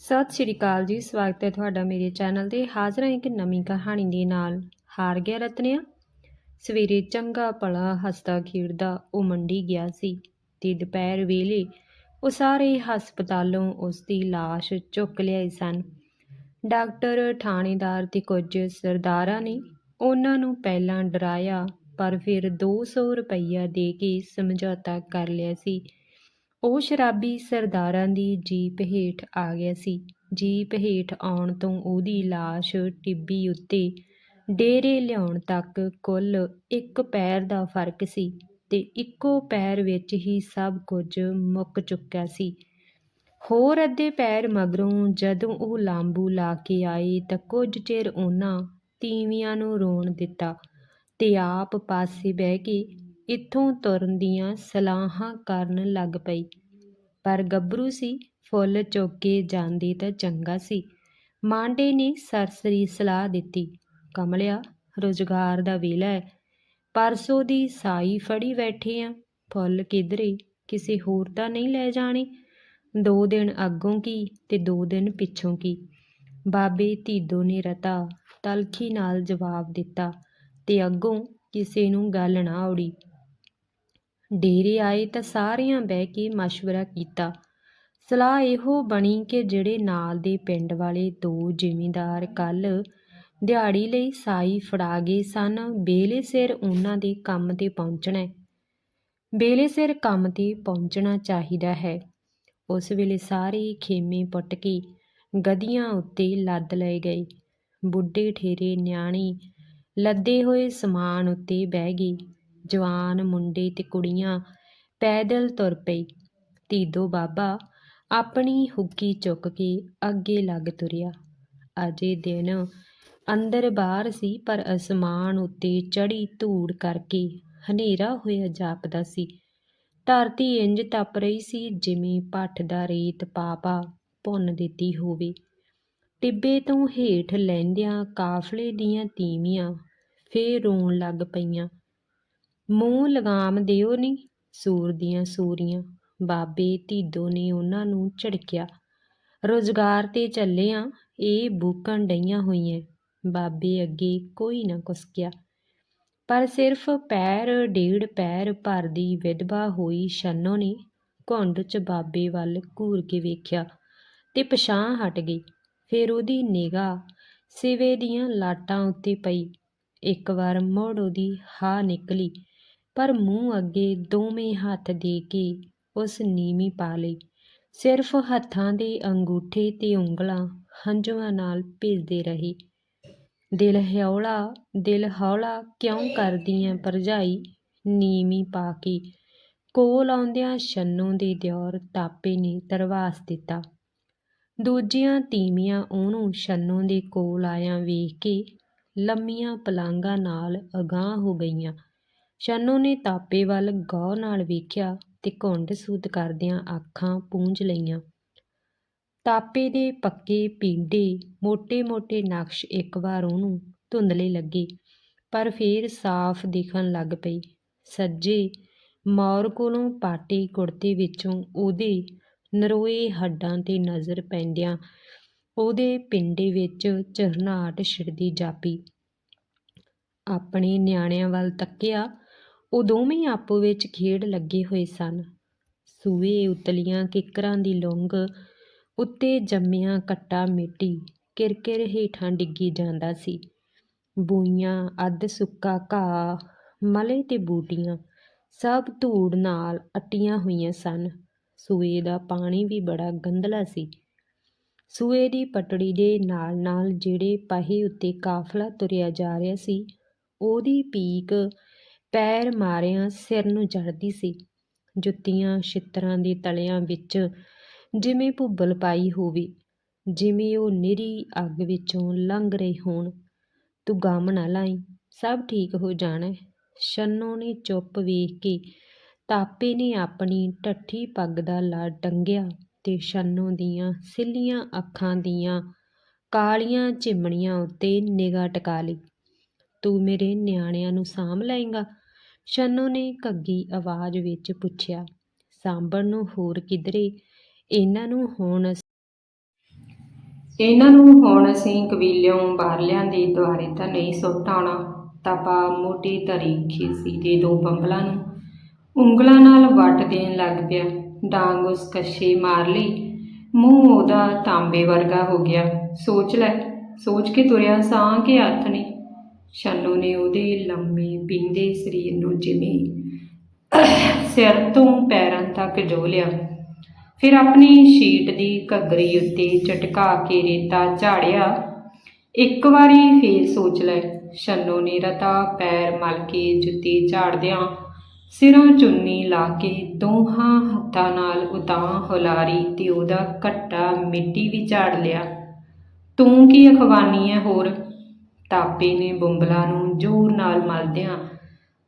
ਸਤਿ ਸ਼੍ਰੀ ਅਕਾਲ ਜੀ, ਸਵਾਗਤ ਹੈ ਤੁਹਾਡਾ ਮੇਰੇ ਚੈਨਲ ਤੇ। ਹਾਜ਼ਰ ਹਾਂ ਇੱਕ ਨਵੀਂ ਕਹਾਣੀ ਦੇ ਨਾਲ। ਹਾਰ ਗਿਆ ਰਤਨਿਆ? ਸਵੇਰੇ ਚੰਗਾ ਭਲਾ ਹੱਸਦਾ ਖੇਡਦਾ ਉਹ ਮੰਡੀ ਗਿਆ ਸੀ ਤੇ ਦੁਪਹਿਰ ਵੇਲੇ ਉਹ ਸਾਰੇ ਹਸਪਤਾਲੋਂ ਉਸ ਦੀ ਲਾਸ਼ ਚੁੱਕ ਲਿਆਏ ਸਨ। ਡਾਕਟਰ, ਥਾਣੇਦਾਰ ਤੇ ਕੁਝ ਸਰਦਾਰਾਂ ਨੇ ਉਹਨਾਂ ਨੂੰ ਪਹਿਲਾਂ ਡਰਾਇਆ, ਪਰ ਫਿਰ 200 ਰੁਪਈਆ ਦੇ ਕੇ ਸਮਝੌਤਾ ਕਰ ਲਿਆ ਸੀ। ਉਹ ਸ਼ਰਾਬੀ ਸਰਦਾਰਾਂ ਦੀ ਜੀਪ ਹੇਠ ਆ ਗਿਆ ਸੀ। ਜੀਪ ਹੇਠ ਆਉਣ ਤੋਂ ਉਹਦੀ ਲਾਸ਼ ਟਿੱਬੀ ਉੱਤੇ ਡੇਰੇ ਲਿਆਉਣ ਤੱਕ ਕੁੱਲ ਇੱਕ ਪੈਰ ਦਾ ਫ਼ਰਕ ਸੀ ਤੇ ਇੱਕੋ ਪੈਰ ਵਿੱਚ ਹੀ ਸਭ ਕੁਝ ਮੁੱਕ ਚੁੱਕਿਆ ਸੀ। ਹੋਰ ਅੱਧੇ ਪੈਰ ਮਗਰੋਂ ਜਦੋਂ ਉਹ ਲਾਂਬੂ ਲਾ ਕੇ ਆਏ ਤਾਂ ਕੁਝ ਚਿਰ ਉਹਨਾਂ ਤੀਵੀਆਂ ਨੂੰ ਰੋਣ ਦਿੱਤਾ ਤੇ ਆਪ ਪਾਸੇ ਬਹਿ ਕੇ ਇੱਥੋਂ ਤੁਰਨ ਦੀਆਂ ਸਲਾਹਾਂ ਕਰਨ ਲੱਗ ਪਈ। ਪਰ ਗੱਭਰੂ ਸੀ, ਫੁੱਲ ਚੁੱਕ ਕੇ ਜਾਂਦੀ ਤਾਂ ਚੰਗਾ ਸੀ। ਮਾਂਡੇ ਨੇ ਸਰਸਰੀ ਸਲਾਹ ਦਿੱਤੀ, ਕਮਲਿਆ, ਰੁਜ਼ਗਾਰ ਦਾ ਵੇਲਾ ਹੈ। ਪਰਸੋਂ ਦੀ ਸਾਈ ਫੜੀ ਬੈਠੇ ਆ। ਫੁੱਲ ਕਿਧਰੇ? ਕਿਸੇ ਹੋਰ ਤਾਂ ਨਹੀਂ ਲੈ ਜਾਣੇ? ਦੋ ਦਿਨ ਅੱਗੋਂ ਕੀ ਤੇ ਦੋ ਦਿਨ ਪਿੱਛੋਂ ਕੀ? ਬਾਬੇ ਧੀਦੋ ਨੇ ਰਤਾ ਤਲਖੀ ਨਾਲ ਜਵਾਬ ਦਿੱਤਾ, ਤੇ ਅੱਗੋਂ ਕਿਸੇ ਨੂੰ ਗੱਲ ਨਾ ਔੜੀ। ਡੇਰੇ ਆਏ ਤਾਂ ਸਾਰਿਆਂ ਬਹਿ ਕੇ ਮਸ਼ਵਰਾ ਕੀਤਾ। ਸਲਾਹ ਇਹੋ ਬਣੀ ਕਿ ਜਿਹੜੇ ਨਾਲ ਦੇ ਪਿੰਡ ਵਾਲੇ ਦੋ ਜ਼ਿਮੀਂਦਾਰ ਕੱਲ ਦਿਹਾੜੀ ਲਈ ਸਾਈ ਫੜਾ ਗਏ ਸਨ, ਬੇਲੇ ਸਿਰ ਉਹਨਾਂ ਦੇ ਕੰਮ ਤੇ ਪਹੁੰਚਣਾ ਹੈ। ਬੇਲੇ ਸਿਰ ਕੰਮ ਤੇ ਪਹੁੰਚਣਾ ਚਾਹੀਦਾ ਹੈ। ਉਸ ਵੇਲੇ ਸਾਰੇ ਖੇਮੇ ਪੁੱਟ ਕੇ ਗਦੀਆਂ ਉੱਤੇ ਲੱਦ ਲਏ ਗਏ। ਬੁੱਢੇ ਠੇਰੇ ਨਿਆਣੀ ਲੱਦੇ ਹੋਏ ਸਮਾਨ ਉੱਤੇ ਬਹਿ ਗਏ। ਜਵਾਨ ਮੁੰਡੇ ਤੇ ਕੁੜੀਆਂ ਪੈਦਲ ਤੁਰ ਪਏ ਧੀਦੋ ਬਾਬਾ ਆਪਣੀ ਹੁੱਕੀ ਚੁੱਕ ਕੇ ਅੱਗੇ ਲੱਗ ਤੁਰਿਆ। ਅਜੇ ਦਿਨ ਅੰਦਰ ਬਾਹਰ ਸੀ, ਪਰ ਅਸਮਾਨ ਉੱਤੇ ਚੜੀ ਧੂੜ ਕਰਕੇ ਹਨੇਰਾ ਹੋਇਆ ਜਾਪਦਾ ਸੀ। ਧਰਤੀ ਇੰਜ ਤਪ ਰਹੀ ਸੀ ਜਿਵੇਂ ਪੱਠ ਦਾ ਰੇਤ ਪਾਪਾ ਭੁੰਨ ਦਿੱਤੀ ਹੋਵੇ। ਟਿੱਬੇ ਤੋਂ ਹੇਠ ਲੈਂਦਿਆਂ ਕਾਫਲੇ ਦੀਆਂ ਤੀਵੀਆਂ ਫੇਰ ਰੋਣ ਲੱਗ ਪਈਆਂ। ਮੂੰਹ ਲਗਾਮ ਦਿਓ ਨੀ। ਸੂਰ ਦੀਆਂ ਸੂਰੀਆਂ ਬਾਬੇ ਧੀਦੋ ਨੇ ਉਹਨਾਂ ਨੂੰ ਝਿੜਕਿਆ। ਰੁਜ਼ਗਾਰ ਤੇ ਚੱਲੇ ਆ ਇਹ ਬੂਕਣ ਡਈਆਂ ਹੋਈਆਂ। ਬਾਬੇ ਅੱਗੇ ਕੋਈ ਨਾ ਕੁਸਕਿਆ। ਪਰ ਸਿਰਫ ਪੈਰ, ਡੇਢ ਪੈਰ ਭਰਦੀ ਵਿਧਵਾ ਹੋਈ ਛੰਨੋ ਨੇ ਘੁੰਡ 'ਚ ਬਾਬੇ ਵੱਲ ਘੂਰ ਕੇ ਵੇਖਿਆ ਤੇ ਪਛਾਂ ਹਟ ਗਈ। ਫਿਰ ਉਹਦੀ ਨਿਗਾਹ ਸਿਵੇ ਦੀਆਂ ਲਾਟਾਂ ਉੱਤੇ ਪਈ। ਇੱਕ ਵਾਰ ਮੁੜ ਉਹਦੀ ਹਾ ਨਿਕਲੀ। ਪਰ ਮੂੰਹ ਅੱਗੇ ਦੋਵੇਂ ਹੱਥ ਦੇ ਕੇ ਉਸ ਨੀਵੀਂ ਪਾ ਲਈ। ਸਿਰਫ ਹੱਥਾਂ ਦੇ ਅੰਗੂਠੇ ਤੇ ਉਂਗਲਾਂ ਹੰਝੂਆਂ ਨਾਲ ਭਿੱਜਦੇ ਰਹੇ। ਦਿਲ ਹੌਲਾ ਦਿਲ ਹੌਲਾ ਕਿਉਂ ਕਰਦੀਆਂ ਐ ਭਰਜਾਈ? ਨੀਵੀਂ ਪਾ ਕੇ ਕੋਲ ਆਉਂਦਿਆਂ ਛੰਨੋ ਦੇ ਦਿਓਰ ਤਾਪੇ ਨੇ ਤਰਵਾਸ ਦਿੱਤਾ। ਦੂਜੀਆਂ ਤੀਵੀਆਂ ਉਹਨੂੰ ਛੰਨੂ ਦੇ ਕੋਲ ਆਇਆ ਵੇਖ ਕੇ ਲੰਮੀਆਂ ਪਲਾਂਘਾਂ ਨਾਲ ਅਗਾਂਹ ਹੋ ਗਈਆਂ। ਸ਼ਾਨੋ ਨੇ ਤਾਪੇ ਵੱਲ ਗਹੁ ਨਾਲ ਵੇਖਿਆ ਤੇ ਘੁੰਡ ਸੂਤ ਕਰਦਿਆਂ ਅੱਖਾਂ ਪੂੰਝ ਲਈਆਂ। ਤਾਪੇ ਦੇ ਪੱਕੇ ਪੀਂਡੇ ਮੋਟੇ-ਮੋਟੇ ਨਕਸ਼ ਇੱਕ ਵਾਰ ਉਹਨੂੰ ਧੁੰਦਲੇ ਲੱਗੇ, ਪਰ ਫੇਰ ਸਾਫ਼ ਦਿਖਣ ਲੱਗ ਪਈ ਸੱਜੇ ਮੌਰ ਕੋਲੋਂ ਪਾਟੀ ਕੁੜਤੇ ਵਿੱਚੋਂ ਉਹਦੇ ਨਰੋਏ ਹੱਡਾਂ 'ਤੇ ਨਜ਼ਰ ਪੈਂਦਿਆਂ ਉਹਦੇ ਪਿੰਡੇ ਵਿੱਚ ਝਰਨਾਹਟ ਛਿੜਦੀ ਜਾਪੀ। ਆਪਣੇ ਨਿਆਣਿਆਂ ਵੱਲ ਤੱਕਿਆ ਉਹ ਦੋਵੇਂ ਆਪੋ ਵਿੱਚ ਖੇਡ ਲੱਗੇ ਹੋਏ ਸਨ। ਸੂਏ ਉਤਲੀਆਂ ਕਿੱਕਰਾਂ ਦੀ ਲੁੰਗ, ਉੱਤੇ ਜੰਮਿਆ ਕੱਟਾ ਮਿੱਟੀ, ਕਿਰਕਿਰ ਹੇਠਾਂ ਡਿੱਗੀ ਜਾਂਦਾ ਸੀ। ਬੂਈਆਂ, ਅੱਧ ਸੁੱਕਾ ਘਾਹ, ਮਲੇ ਤੇ ਬੂਟੀਆਂ, ਸਭ ਧੂੜ ਨਾਲ ਅਟੀਆਂ ਹੋਈਆਂ ਸਨ। ਸੂਏ ਦਾ ਪਾਣੀ ਵੀ ਬੜਾ ਗੰਧਲਾ ਸੀ। ਸੂਏ ਦੀ ਪਟੜੀ ਦੇ ਨਾਲ ਨਾਲ ਜਿਹੜੇ ਪਾਹੇ ਉੱਤੇ ਕਾਫਲਾ ਤੁਰਿਆ ਜਾ ਰਿਹਾ ਸੀ, ਉਹਦੀ ਪੀਕ ਪੈਰ ਮਾਰਿਆਂ ਸਿਰ ਨੂੰ ਚੜ੍ਹਦੀ ਸੀ। ਜੁੱਤੀਆਂ ਛਿੱਤਰਾਂ ਦੇ ਤਲਿਆਂ ਵਿੱਚ ਜਿਵੇਂ ਭੁੱਬਲ ਪਾਈ ਹੋਵੇ, ਜਿਵੇਂ ਉਹ ਨਿਰੀ ਅੱਗ ਵਿੱਚੋਂ ਲੰਘ ਰਹੇ ਹੋਣ। ਤੂੰ ਗਮ ਨਾ ਲਾਈ, ਸਭ ਠੀਕ ਹੋ ਜਾਣਾ ਛੰਨੋ ਨੇ ਚੁੱਪ ਵੇਖ ਕੇ ਤਾਪੇ ਨੇ ਆਪਣੀ ਠੱਠੀ ਪੱਗ ਦਾ ਲਾ ਟੰਗਿਆ ਤੇ ਛੰਨੋ ਦੀਆਂ ਸਿੱਲੀਆਂ ਅੱਖਾਂ ਦੀਆਂ ਕਾਲੀਆਂ ਚਿਮਣੀਆਂ ਉੱਤੇ ਨਿਗਾਹ ਟਿਕਾ ਲਈ। ਤੂੰ ਮੇਰੇ ਨਿਆਣਿਆਂ ਨੂੰ ਸਾਂਭ ਲਏਗਾ? ਛੰਨੂ ਨੇ ਘੱਗੀ ਆਵਾਜ਼ ਵਿੱਚ ਪੁੱਛਿਆ ਸਾਂਭਣ ਨੂੰ ਹੋਰ ਕਿਧਰੇ? ਇਹਨਾਂ ਨੂੰ ਹੁਣ ਇਹਨਾਂ ਨੂੰ ਹੁਣ ਅਸੀਂ ਕਬੀਲਿਓਂ ਬਾਹਰਲਿਆਂ ਦੇ ਦੁਆਰੇ ਤਾਂ ਨਹੀਂ ਸੁੱਟ ਆਉਣਾ ਤਾਪਾ ਮੋਟੀ ਧਰੀ ਖੇਸੀ ਦੇ ਦੋ ਬੰਬਲਾਂ ਨੂੰ। ਉਂਗਲਾਂ ਨਾਲ ਵੱਟ ਦੇਣ ਲੱਗ ਪਿਆ। ਡਾਂਗ ਉਸ ਕੱਛੇ ਮਾਰ ਲਈ। ਮੂੰਹ ਉਹਦਾ ਤਾਂਬੇ ਵਰਗਾ ਹੋ ਗਿਆ। ਸੋਚ ਲੈ, ਸੋਚ ਕੇ ਤੁਰਿਆ ਸਾਂ ਕਿ ਹੱਥ ਨੇ? ਸ਼ਾਨੂ ਨੇ ਉਹਦੇ ਲੰਮੇ ਪਿੰਦੇ ਸਰੀਰ ਨੂੰ ਜਿਵੇਂ ਸਿਰ ਤੋਂ ਪੈਰਾਂ ਤੱਕ ਜੋ ਲਿਆ। ਫਿਰ ਆਪਣੀ ਸ਼ੀਟ ਦੀ ਘੱਗਰੀ ਉੱਤੇ ਝਟਕਾ ਕੇ ਰੇਤਾ ਝਾੜਿਆ। ਇੱਕ ਵਾਰੀ ਫੇਰ ਸੋਚ ਲੈ ਸ਼ੰਨੋ ਨੇ ਰਤਾ ਪੈਰ ਮਲ ਕੇ ਜੁੱਤੀ ਝਾੜਦਿਆਂ ਸਿਰੋਂ ਚੁੰਨੀ ਲਾ ਕੇ ਦੋਹਾਂ ਹੱਥਾਂ ਨਾਲ ਉਤਾਂ ਹੁਲਾਰੀ ਤੇ ਉਹਦਾ ਘੱਟਾ ਮਿੱਟੀ ਵੀ ਝਾੜ ਲਿਆ। ਤੂੰ ਕੀ ਅਖਵਾਨੀ ਹੈ ਹੋਰ? ਤਾਪੇ ਨੇ ਬੁੰਬਲਾ ਨੂੰ ਜ਼ੋਰ ਨਾਲ ਮਲਦਿਆਂ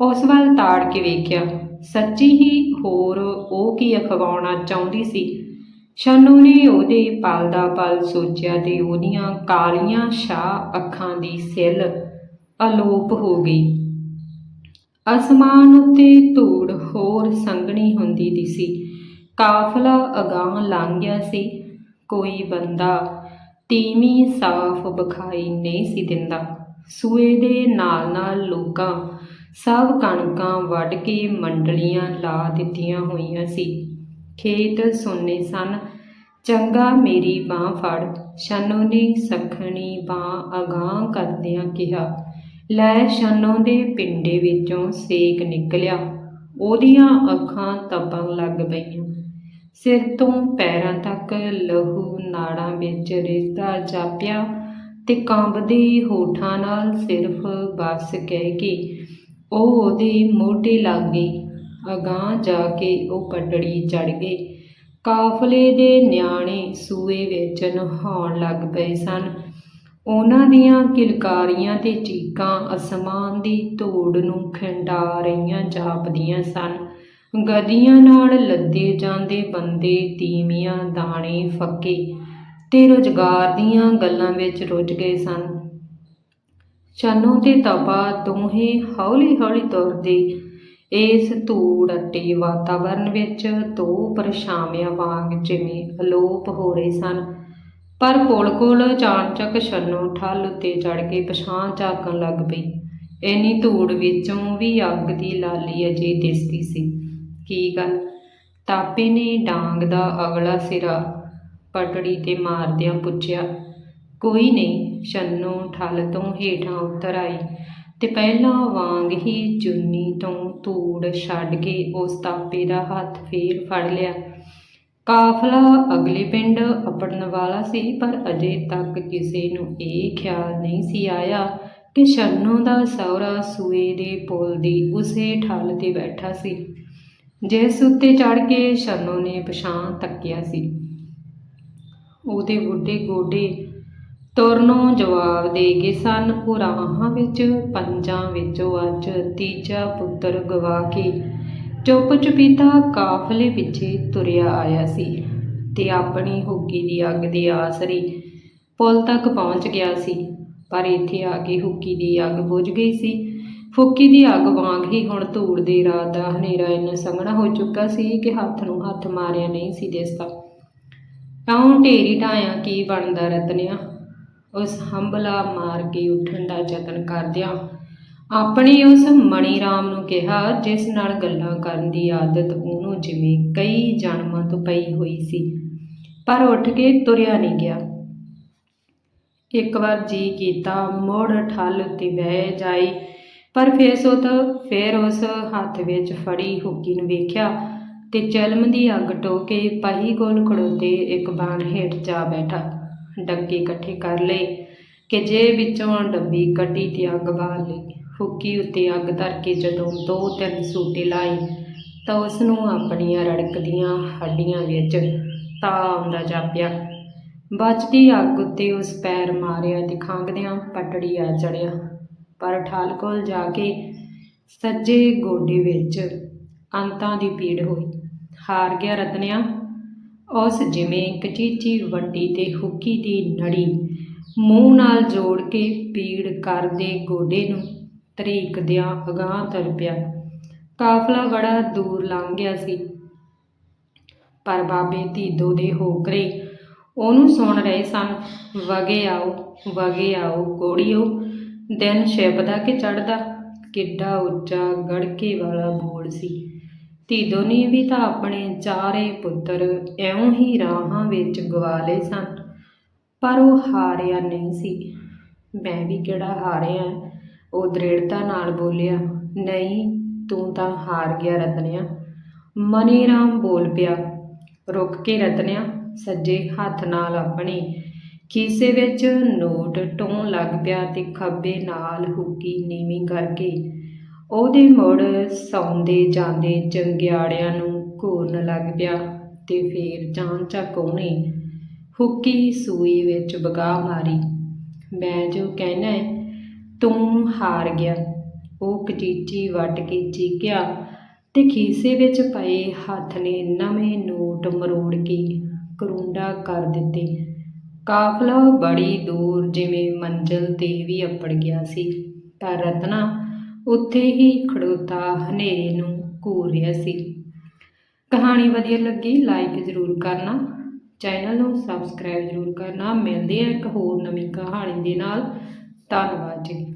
ਉਸ ਵੱਲ ਤਾੜ ਕੇ ਵੇਖਿਆ। ਸੱਚੀ ਹੀ ਹੋਰ ਉਹ ਕੀ ਅਖਵਾਉਣਾ ਚਾਹੁੰਦੀ ਸੀ? ਸ਼ਾਨੂ ਨੇ ਉਹਦੇ ਪਲ ਦਾ ਪਲ ਸੋਚਿਆ ਤੇ ਉਹਦੀਆਂ ਕਾਲੀਆਂ ਸ਼ਾਹ ਅੱਖਾਂ ਦੀ ਸਿੱਲ ਅਲੋਪ ਹੋ ਗਈ। ਅਸਮਾਨ ਉੱਤੇ ਧੂੜ ਹੋਰ ਸੰਘਣੀ ਹੁੰਦੀ ਦਿਸੀ। ਕਾਫਲਾ ਅਗਾਂਹ ਲੰਘ ਗਿਆ ਸੀ। ਕੋਈ ਬੰਦਾ ਤੀਵੀਂ ਸਾਫ਼ ਵਿਖਾਈ ਨਹੀਂ ਸੀ ਦਿੰਦਾ। ਸੂਏ ਦੇ ਨਾਲ ਨਾਲ ਲੋਕਾਂ ਸਭ ਕਣਕਾਂ ਵੱਢ ਕੇ ਮੰਡਲੀਆਂ ਲਾ ਦਿੱਤੀਆਂ ਹੋਈਆਂ ਸੀ। ਖੇਤ ਸੁੰਨੇ ਸਨ, ਚੰਗਾ ਮੇਰੀ ਬਾਹ ਫੜ ਸ਼ਾਨੋ ਨੇ ਸਖਣੀ ਬਾਹ ਅਗਾਂਹ ਕਰਦਿਆਂ ਕਿਹਾ, ਲੈ ਸ਼ਾਨੋ ਦੇ ਪਿੰਡੇ ਵਿੱਚੋਂ ਸੇਕ ਨਿਕਲਿਆ, ਉਹਦੀਆਂ ਅੱਖਾਂ ਤਪਣ ਲੱਗ ਪਈਆਂ। ਸਿਰ ਤੋਂ ਪੈਰਾਂ ਤੱਕ ਲਹੂ ਨਾੜਾਂ ਵਿੱਚ ਰਿਸਦਾ ਜਾਪਿਆ ਤੇ ਕੰਬਦੇ ਹੋਠਾਂ ਨਾਲ ਸਿਰਫ ਬਸ ਕਹਿ ਕੇ ਉਹ ਉਹਦੇ ਮੋਢੇ ਲੱਗ ਗਈ। ਅਗਾਂਹ ਜਾ ਕੇ ਉਹ ਪਟੜੀ ਚੜ ਗਏ ਕਾਫਲੇ ਦੇ ਨਿਆਣੇ ਸੂਏ ਵਿੱਚ ਨਹਾਉਣ ਲੱਗ ਪਏ ਸਨ। ਉਹਨਾਂ ਦੀਆਂ ਕਿਲਕਾਰੀਆਂ ਤੇ ਚੀਕਾਂ ਅਸਮਾਨ ਦੀ ਧੂੜ ਨੂੰ ਖਿੰਡਾ ਰਹੀਆਂ ਜਾਪਦੀਆਂ ਸਨ। ਗਦੀਆਂ ਨਾਲ ਲੱਦੇ ਜਾਂਦੇ ਬੰਦੇ ਤੀਵੀਆਂ ਦਾਣੇ ਫੱਕੇ ਤੇ ਰੁਜ਼ਗਾਰ ਦੀਆਂ ਗੱਲਾਂ ਵਿੱਚ ਰੁੱਝ ਗਏ ਸਨ। ਚਾਨੋ ਤੇ ਤਪਾ ਦੋਹੇ ਹੌਲੀ ਹੌਲੀ ਤੁਰਦੇ ਇਸ ਧੂੜ ਅਤੇ ਵਾਤਾਵਰਨ ਵਿੱਚ ਦੋ ਪਰਛਾਵਿਆਂ ਵਾਂਗ ਜਿਵੇਂ ਅਲੋਪ ਹੋ ਰਹੇ ਸਨ। ਪਰ ਕੋਲ ਕੋਲ ਚਾਨਚੱਕ ਛੰਨੋ ਠੱਲ ਉੱਤੇ ਚੜ ਕੇ ਪਛਾਣ ਝਾਕਣ ਲੱਗ ਪਈ। ਇੰਨੀ ਧੂੜ ਵਿੱਚੋਂ ਵੀ ਅੱਗ ਦੀ ਲਾਲੀ ਅਜੇ ਦਿਸਦੀ ਸੀ। ਕੀ ਗੱਲ? ਤਾਪੇ ਨੇ ਡਾਂਗ ਦਾ ਅਗਲਾ ਸਿਰਾ ਪਟੜੀ ਤੇ ਮਾਰਦਿਆਂ ਪੁੱਛਿਆ, ਕੋਈ ਨਹੀਂ ਛੰਨੋ ਠੱਲ ਤੋਂ ਹੇਠਾਂ ਉਤਰ ਆਈ ਤੇ ਪਹਿਲਾਂ ਵਾਂਗ ਹੀ ਚੁੰਨੀ ਤੋਂ ਧੂੜ ਛੱਡ ਕੇ ਉਸ ਤਾਪੇ ਦਾ ਹੱਥ ਫੇਰ ਫੜ ਲਿਆ। ਕਾਫਲਾ ਅਗਲੇ ਪਿੰਡ ਅਪੜਨ ਵਾਲਾ ਸੀ, ਪਰ ਅਜੇ ਤੱਕ ਕਿਸੇ ਨੂੰ ਇਹ ਖਿਆਲ ਨਹੀਂ ਸੀ ਆਇਆ ਕਿ ਸ਼ੰਨੋ ਦਾ ਸਹੁਰਾ ਸੂਏ ਦੇ ਪੁਲ ਦੀ ਉਸੇ ਠੱਲ ਤੇ ਬੈਠਾ ਸੀ। ਜਿਸ ਉੱਤੇ ਚੜ ਕੇ ਸ਼ਰਨੋ ਨੇ ਪਛਾਣ ਤੱਕਿਆ ਸੀ। ਉਹਦੇ ਬੁੱਢੇ ਗੋਡੇ ਤੁਰਨੋਂ ਜਵਾਬ ਦੇ ਗਏ ਸਨ ਉਹ ਰਾਹਾਂ ਵਿੱਚ, ਪੰਜਾਂ ਵਿੱਚੋਂ ਅੱਜ ਤੀਜਾ ਪੁੱਤਰ ਗਵਾ ਕੇ ਚੁੱਪ ਚੁਪੀਤਾ ਕਾਫਲੇ ਪਿੱਛੇ ਤੁਰਿਆ ਆਇਆ ਸੀ ਤੇ ਆਪਣੀ ਹੁੱਕੀ ਦੀ ਅੱਗ ਦੇ ਆਸਰੇ ਪੁਲ ਤੱਕ ਪਹੁੰਚ ਗਿਆ ਸੀ। ਪਰ ਇੱਥੇ ਆ ਕੇ ਹੁੱਕੀ ਦੀ ਅੱਗ ਬੁਝ ਗਈ ਸੀ। ਫੂਕੀ ਦੀ ਅੱਗ ਵਾਂਗ ਹੀ ਹੁਣ ਧੂੜ ਦੀ ਰਾਤ ਦਾ ਹਨੇਰਾ ਇੰਨਾ ਸੰਘਣਾ ਹੋ ਚੁੱਕਾ ਸੀ ਕਿ ਹੱਥ ਨੂੰ ਹੱਥ ਮਾਰਿਆ ਨਹੀਂ ਸੀ ਦਿਸਦਾ। ਤਾਂ ਢੇਰੀ ਢਾਇਆ ਕੀ ਬਣਦਾ ਰਤਨਿਆ? ਉਸ ਹੰਬਲਾ ਮਾਰ ਕੇ ਉੱਠਣ ਦਾ ਯਤਨ ਕਰਦਿਆਂ ਆਪਣੇ ਉਸ ਮਣੀ ਰਾਮ ਨੂੰ ਕਿਹਾ, ਜਿਸ ਨਾਲ ਗੱਲਾਂ ਕਰਨ ਦੀ ਆਦਤ ਉਹਨੂੰ ਜਿਵੇਂ ਕਈ ਜਨਮਾਂ ਤੋਂ ਪਈ ਹੋਈ ਸੀ, ਪਰ ਉੱਠ ਕੇ ਤੁਰਿਆ ਨਹੀਂ ਗਿਆ। ਇੱਕ ਵਾਰ ਜੀ ਕੀਤਾ, ਮੋੜ ਠੱਲ ਤੇ ਬਹਿ ਜਾਈ ਪਰ ਫਿਰ ਸੁਤ ਫਿਰ ਉਸ ਹੱਥ ਵਿੱਚ ਫੜੀ ਹੁੱਕੀ ਨੂੰ ਵੇਖਿਆ ਤੇ ਚਲਮ ਦੀ ਅੱਗ ਟੋਕੇ ਪਹੀ ਕੋਲ ਖੜੋਤੇ ਇੱਕ ਬਾਣ ਹੇਠ ਜਾ ਬੈਠਾ। ਡੱਕੇ ਇਕੱਠੇ ਕਰ ਲਏ ਕਿ ਜੇ ਵਿੱਚੋਂ ਡੱਬੀ ਕੱਢੀ ਤੇ ਅੱਗ ਬਾਲ ਲਈ। ਹੁੱਕੀ ਉੱਤੇ ਅੱਗ ਧਰ ਕੇ ਜਦੋਂ ਦੋ ਤਿੰਨ ਸੂਟੇ ਲਾਏ ਤਾਂ ਉਸ ਨੂੰ ਆਪਣੀਆਂ ਰੜਕਦੀਆਂ ਹੱਡੀਆਂ ਵਿੱਚ ਤਾ ਆਉਂਦਾ ਜਾਪਿਆ। ਬਚਦੀ ਅੱਗ ਉੱਤੇ ਉਸ ਪੈਰ ਮਾਰਿਆ ਤੇ ਖੰਗਦਿਆਂ ਪਟੜੀ ਆ ਚੜਿਆ ਪਰ ਠਾਲ ਕੋਲ ਜਾ ਕੇ ਸੱਜੇ ਗੋਡੇ ਵਿੱਚ ਅੰਤਾਂ ਦੀ ਪੀੜ ਹੋਈ। ਹਾਰ ਗਿਆ ਰਤਨਿਆ। ਉਸ ਜਿਵੇਂ ਕਚੀਚੀ ਵੱਡੀ ਤੇ ਹੁੱਕੀ ਦੀ ਨੜੀ ਮੂੰਹ ਨਾਲ ਜੋੜ ਕੇ ਪੀੜ ਕਰਦੇ ਗੋਡੇ ਨੂੰ ਤਰੀਕਦਿਆਂ ਅਗਾਂਹ ਤੁਰ ਪਿਆ। ਕਾਫਲਾ ਬੜਾ ਦੂਰ ਲੰਘ ਗਿਆ ਸੀ। ਪਰ ਬਾਬੇ ਧੀਦੋ ਦੇ ਹੋਕਰੇ ਉਹਨੂੰ ਸੁਣ ਰਹੇ ਸਨ, ਵਗੇ ਆਓ ਵਗੇ ਆਓ, ਗੋੜੀਓ। ਦਿਨ ਛਿਪਦਾ ਕਿ ਚੜਦਾ ਕਿੱਡਾ ਉੱਚਾ ਗੜਕੇ ਵਾਲਾ ਬੋਲ ਸੀ। ਧੀਦੋ ਨੇ ਵੀ ਤਾਂ ਆਪਣੇ ਚਾਰੇ ਪੁੱਤਰ ਇਉਂ ਹੀ ਰਾਹਾਂ ਵਿੱਚ ਗਵਾ ਲਏ ਸਨ, ਪਰ ਉਹ ਹਾਰਿਆ ਨਹੀਂ ਸੀ। ਮੈਂ ਵੀ ਕਿਹੜਾ ਹਾਰਿਆ? ਉਹ ਦ੍ਰਿੜਤਾ ਨਾਲ ਬੋਲਿਆ, ਨਹੀਂ, ਤੂੰ ਤਾਂ ਹਾਰ ਗਿਆ ਰਤਨਿਆ। ਮਨੀ ਰਾਮ ਬੋਲ ਪਿਆ, ਰੁਕ ਕੇ ਰਤਨਿਆ, ਸੱਜੇ ਹੱਥ ਨਾਲ ਆਪਣੇ ਖੀਸੇ ਵਿੱਚ ਨੋਟ ਟੋਣ ਲੱਗ ਪਿਆ ਤੇ ਖੱਬੇ ਨਾਲ ਹੁੱਕੀ ਨੀਵੀਂ ਕਰਕੇ ਉਹਦੇ ਮੁੜ ਸੌਂਦੇ ਜਾਂਦੇ ਚੰਗਿਆੜਿਆਂ ਨੂੰ ਘੋਰਨ ਲੱਗ ਪਿਆ ਤੇ ਫੇਰ ਚੱਕ ਉਹਨੇ ਹੁੱਕੀ ਸੂਈ ਵਿੱਚ ਵਗਾ ਮਾਰੀ। ਮੈਂ ਜੋ ਕਹਿਣਾ ਤੂੰ ਹਾਰ ਗਿਆ। ਉਹ ਕਚੀਚੀ ਵੱਟ ਕੇ ਚੀਕਿਆ ਤੇ ਖੀਸੇ ਵਿੱਚ ਪਏ ਹੱਥ ਨੇ ਨਵੇਂ ਨੋਟ ਮਰੋੜ ਕੇ ਕਰੂੰਡਾ ਕਰ ਦਿੱਤੇ। ਕਾਫਲਾ ਬੜੀ ਦੂਰ ਜਿਵੇਂ ਮੰਜ਼ਲ ਤੇ ਵੀ ਅੱਪੜ ਗਿਆ ਸੀ ਪਰ ਰਤਨਾ ਉੱਥੇ ਹੀ ਖੜੋਤਾ ਹਨੇਰੇ ਨੂੰ ਘੂਰ ਰਿਹਾ ਸੀ। ਕਹਾਣੀ ਵਧੀਆ ਲੱਗੀ ਲਾਈਕ ਜ਼ਰੂਰ ਕਰਨਾ, ਚੈਨਲ ਨੂੰ ਸਬਸਕ੍ਰਾਈਬ ਜ਼ਰੂਰ ਕਰਨਾ, ਮਿਲਦੇ ਆ ਇੱਕ ਹੋਰ ਨਵੀਂ ਕਹਾਣੀ ਦੇ ਨਾਲ, ਧੰਨਵਾਦ ਜੀ।